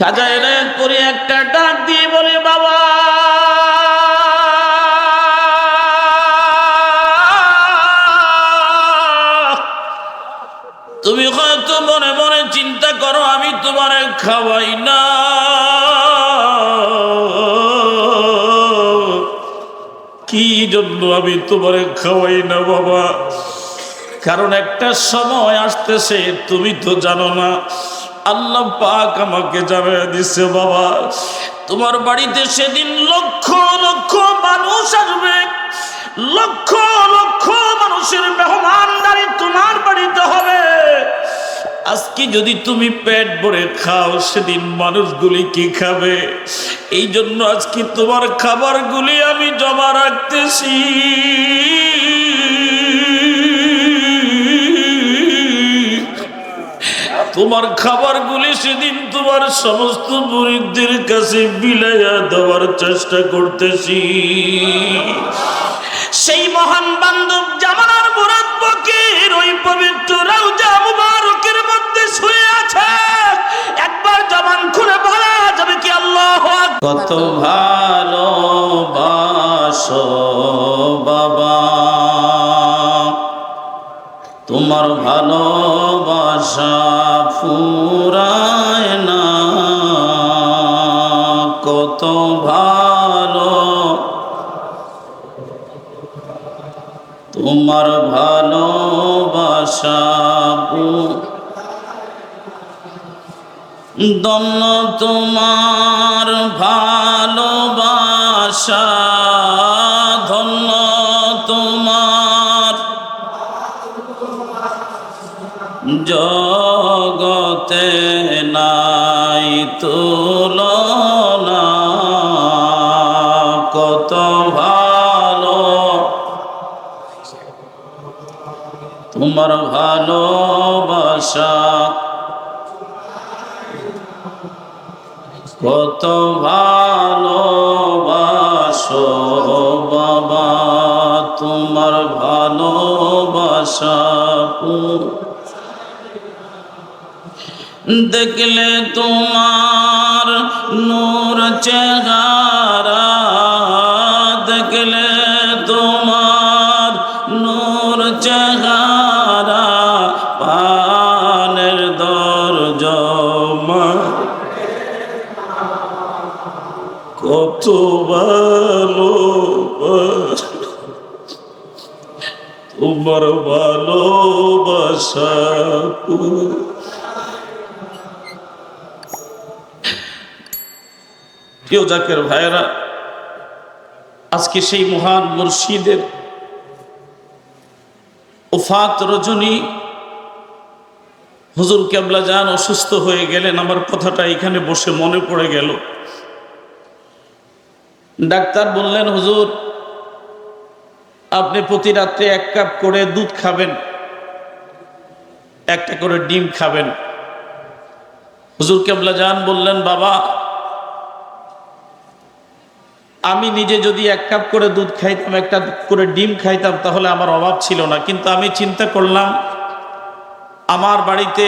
খাজা এনায়ত করে একটা ডাক দিয়ে বলে, বাবা, তুমি হয়তো মনে মনে চিন্তা করো, আমি তোমার খাওয়াই না। কি জন্য আমি তোমার খাওয়াই না, বাবা? কারণ একটা সময় আসতেছে, তুমি তো জানো না। আল্লাহ পাক আমাকে জানিয়ে দিছে বাবা, তোমার বাড়িতে সেদিন লক্ষ লক্ষ মানুষ আসবে। লক্ষ লক্ষ মানুষের মেহমানদারি তোমার বাড়িতে হবে। আজকে যদি তুমি পেট ভরে খাও, সেদিন মানুষগুলি কি খাবে? এই জন্য আজকে তোমার খাবারগুলি আমি জমা রাখতেছি। তোমার খাবারগুলি সেদিন তোমার সমস্ত মুরিদদের কাছে বিলাইয়া দেওয়ার চেষ্টা করতেছি। সেই মহান বান্ধব জামানার মুরাদ বকির ওই পবিত্র রাউজা মুবারকের মধ্যে শুয়ে আছে। একবার জবান খুলে বলা যাবে কি আল্লাহ কত ভালো বাসো বাবা। তোমার ভালোবাসা ফুরায় না কত ভালো। তোমার ভালোবাসা দন্ন তোমার ভালোবাসা। ভালো। তোমার ভালোবাসা কত ভালোবাসো বাবা তোমার ভালোবাসা দেখলে তোমার নূর চেহারা চেহারা পানের দর জমা। কত ভালো তোমার পু- প্রিয় জাকের ভাইয়েরা, আজকে সেই মহান মুর্শিদের ওফাত রজনী। হুজুর কেবলা যান অসুস্থ হয়ে গেলেন, আমার কথাটা এখানে বসে মনে পড়ে গেল। ডাক্তার বললেন, হুজুর, আপনি প্রতি রাত্রে এক কাপ করে দুধ খাবেন, একটা করে ডিম খাবেন। হুজুর কেবলা যান বললেন, বাবা আমি নিজে যদি এক কাপ করে দুধ খাইতাম একটা করে ডিম খাইতাম, তাহলে আমার অভাব ছিল না। কিন্তু আমি চিন্তা করলাম, আমার বাড়িতে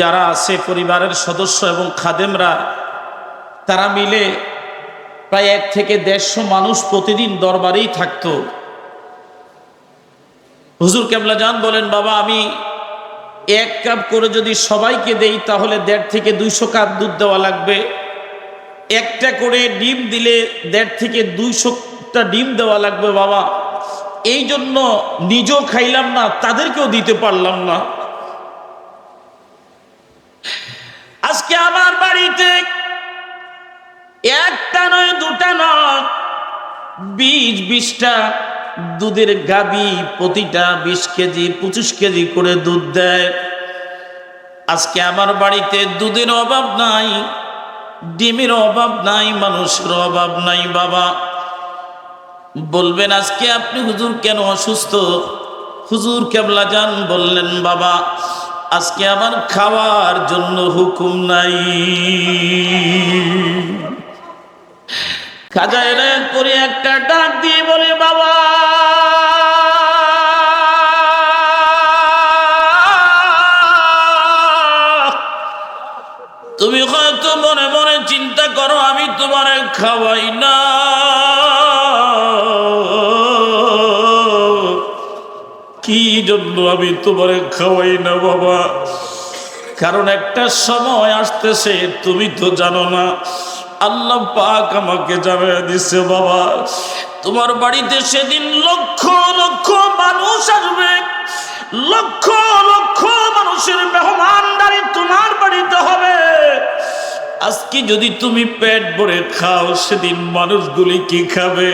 যারা আছে, পরিবারের সদস্য এবং খাদেমরা, তারা মিলে প্রায় এক থেকে দেড়শো মানুষ প্রতিদিন দরবারেই থাকতো। হুজুর কেমলা যান বলেন, বাবা, আমি এক কাপ করে যদি সবাইকে দেই, তাহলে দেড় থেকে দুইশো কাপ দুধ দেওয়া লাগবে। একটা করে ডিম দিলে দেড় থেকে দুইশোটা ডিম দেওয়া লাগবে বাবা। এই জন্য নিজেও খাইলাম না, তাদেরকেও দিতে পারলাম না। আজকে আমার বাড়িতে একটা নয়, দুটা নয়, বিশ, বিশটা দুধের গাবি, প্রতিটা বিশ কেজি, পঁচিশ কেজি করে দুধ দেয়। আজকে আমার বাড়িতে দুধের অভাব নাই। ডিমের অভাব নাই, মানুষের অভাব নাই, বাবা। বলবেন, আজকে আপনি হুজুর কেন অসুস্থ? হুজুর কেবলা যান, বললেন, বাবা, আজকে আমার খাওয়ার জন্য হুকুম নাই। খাজা এনায়ত করে একটা ডাক দিয়ে বলে করো আমি তোমার খাওয়াই না। কি জন্য আমি তোমার খাওয়াই না, বাবা? কারণ একটা সময় আসতেছে, তুমি তো জানো না। আল্লাহ পাক আমাকে জানিয়ে দিছে, বাবা। তোমার বাড়িতে সেদিন লক্ষ লক্ষ মানুষ আসবে। লক্ষ লক্ষ মানুষের মেহমানদারি তোমার বাড়িতে হবে। আজকে যদি তুমি পেট ভরে খাও, সেদিন মানুষগুলি কি খাবে?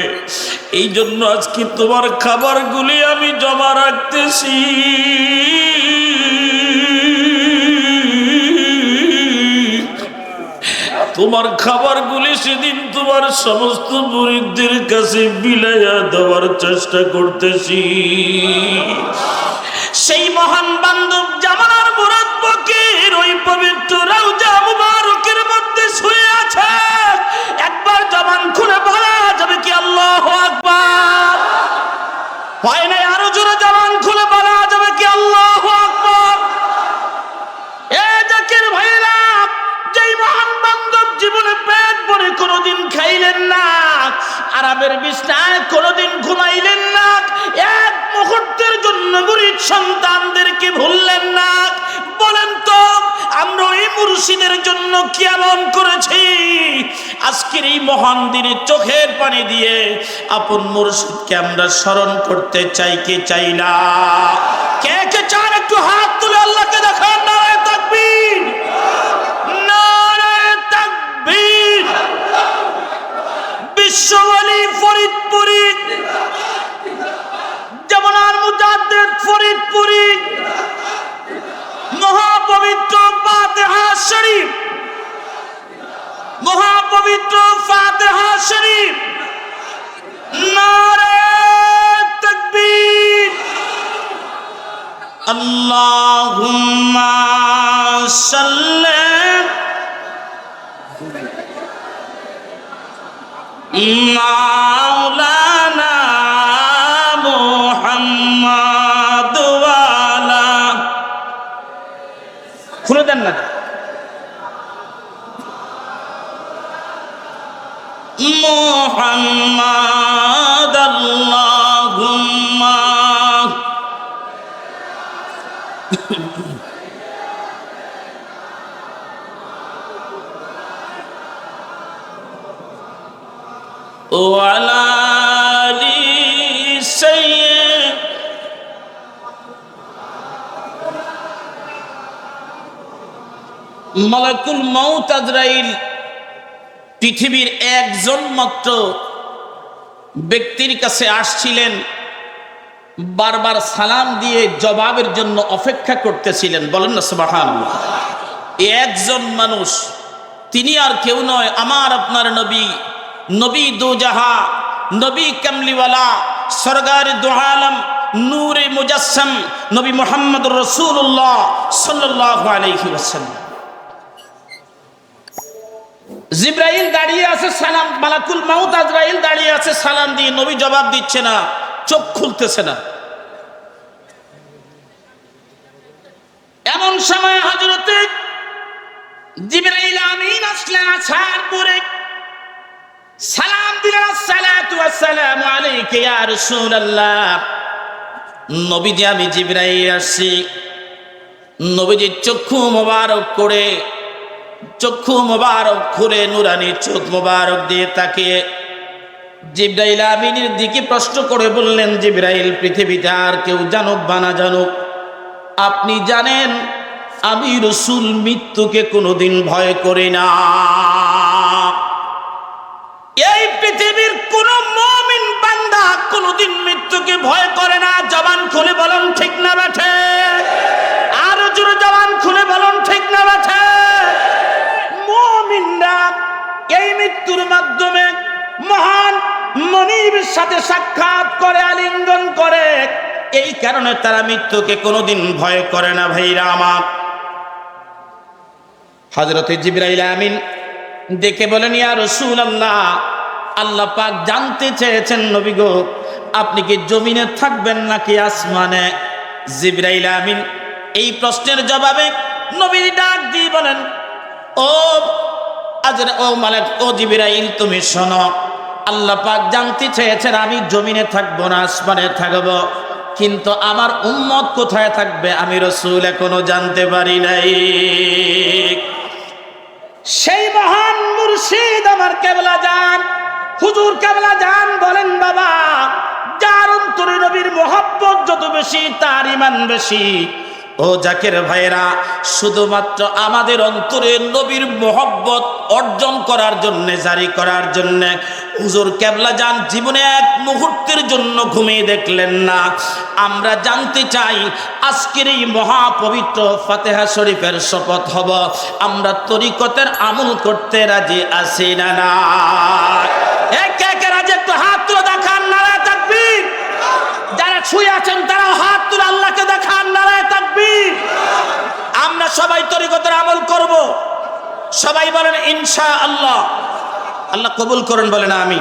এই জন্য আজকে তোমার খাবারগুলি আমি জমা রাখতেছি। তোমার খাবারগুলি সেদিন তোমার সমস্ত মুরিদদের কাছে বিলাইয়া দেওয়ার চেষ্টা করতেছি। সেই মহান বান্ধব জামানার মুরাদ বকির ওই পবিত্র খাইলেন না। আরামের বিছনায় কোনোদিন ঘুমাইলেন না। এক মুহূর্তের জন্য মুরিদ সন্তানদেরকে ভুললেন না। বলেন তো, আমরা এই মুর্শিদের জন্য কেমন করেছি? আজকের এই মহান দিনে চোখের পানি দিয়ে আপন মুর্শিদকে আমরা স্মরণ করতে চাই, কে চাই না? কে কে চান একটু হাত তুলে আল্লাহকে দেখান নারায় তাকবীর নারায় তাকবীর বিশ্ববলী ফরিদপুরি যেমন আর মুজাদ্দেদ ফরিদপুরি মহাপবিত্র ফাতিহা শরীফ মহাপবিত্র ফাতিহা শরীফ নারায় তাকবীর اللهم صل مولانا محمد وعلى খুলে দেন না محمد وعلى آل سيد মালাকুল মৌত আজরাইল পৃথিবীর একজন মাত্র ব্যক্তির কাছে আসছিলেন বারবার সালাম দিয়ে জবাবের জন্য অপেক্ষা করতেছিলেন বলেন না সুবাহান একজন মানুষ তিনি আর কেউ নয় আমার আপনার নবী নবী দুজাহা নবী কামলিওয়ালা সরগার দুহালম নূরে মুজাসম, নবী মোহাম্মদ রসুল্লাহ সাল্লাহ আলহি জিব্রাইল দাঁড়িয়ে আছে, সালাম, মালাকুল মাউত আজরাইল দাঁড়িয়ে আছে, সালাম দিয়ে নবী জবাব দিচ্ছে না, চোখ খুলতেছে না। এমন সময় হজরতে জিব্রাইল আমিন আসলেন আছার পরে সালাম দিলেন, আসসালাতু ওয়াসসালামু আলাইকা ইয়া রাসূলুল্লাহ। নবীজি, আমি জিব্রাইল আসছি। নবীজি, চক্ষু মোবারক করে, চক্ষু মোবারক খুলে নুরানি চোখ মোবারক দিয়ে তাকিয়ে জিব্রাইল আমিনের দিকে প্রশ্ন করে বললেন, জিব্রাইল, পৃথিবীতে আর কেউ জানুক বা না জানুক, আপনি জানেন, আমি রসুল মৃত্যুকে কোনোদিন ভয় করি না। এই পৃথিবীর কোন মমিন বান্দা কোনোদিন মৃত্যুকে ভয় করে না। জবান খুলে বলুন, ঠিক না বেঠে? আরও জোরে জবান খুলে বলুন, ঠিক না বেঠে? মমিনরা এই মৃত্যুর মাধ্যমে মহান মনির সাথে সাক্ষাৎ করে, আলিঙ্গন করে। এই কারণে তারা মৃত্যুকে কোনোদিন ভয় করে না, ভাইরা আমার। হজরতে জিব্রাইল আমিন দেখে বলেন, ইয়া রসুল আল্লাহ আল্লাহ পাক জানতে চেয়েছেন নবী গো, আপনি কি জমিনে থাকবেন নাকি আসমানে? জিব্রাইল আমিন এই প্রশ্নের জবাবে নবী ডাক দিয়ে বলেন, ও আজরে, ও মালিক, ও জিবিরাইল, তুমি শোনো, আল্লাহ পাক জানতে চেয়েছেন আমি জমিনে থাকব না, আসমানে থাকব, কিন্তু আমার উম্মত কোথায় থাকবে আমি রসুল এখনও জানতে পারি নাই। সেই মহান মুর্শিদ আমার কেবলা যান হুজুর কেবলা যান বলেন, বাবা, যার অন্তরে নবীর মহাব্বত যত বেশি, তার ইমান বেশি। ও জাকের ভাইরা শুধুমাত্র আমাদের অন্তরে নবীর মহব্বত অর্জন করার জন্য, জারি করার জন্য হুজুর কেবলা যান জীবনে এক মুহূর্তের জন্য ঘুমিয়ে দেখলেন না। আমরা জানতে চাই, আজকের এই মহাপবিত্র ফাতেহা শরীফের শপথ হব। আমরা তরিকতের আমল করতে রাজি আছি না না? হাত আল্লাহকে দেখান আমরা সবাই তরিকতের আমল করব। সবাই বলেন ইনশা আল্লাহ আল্লাহ কবুল করেন বলেন আমি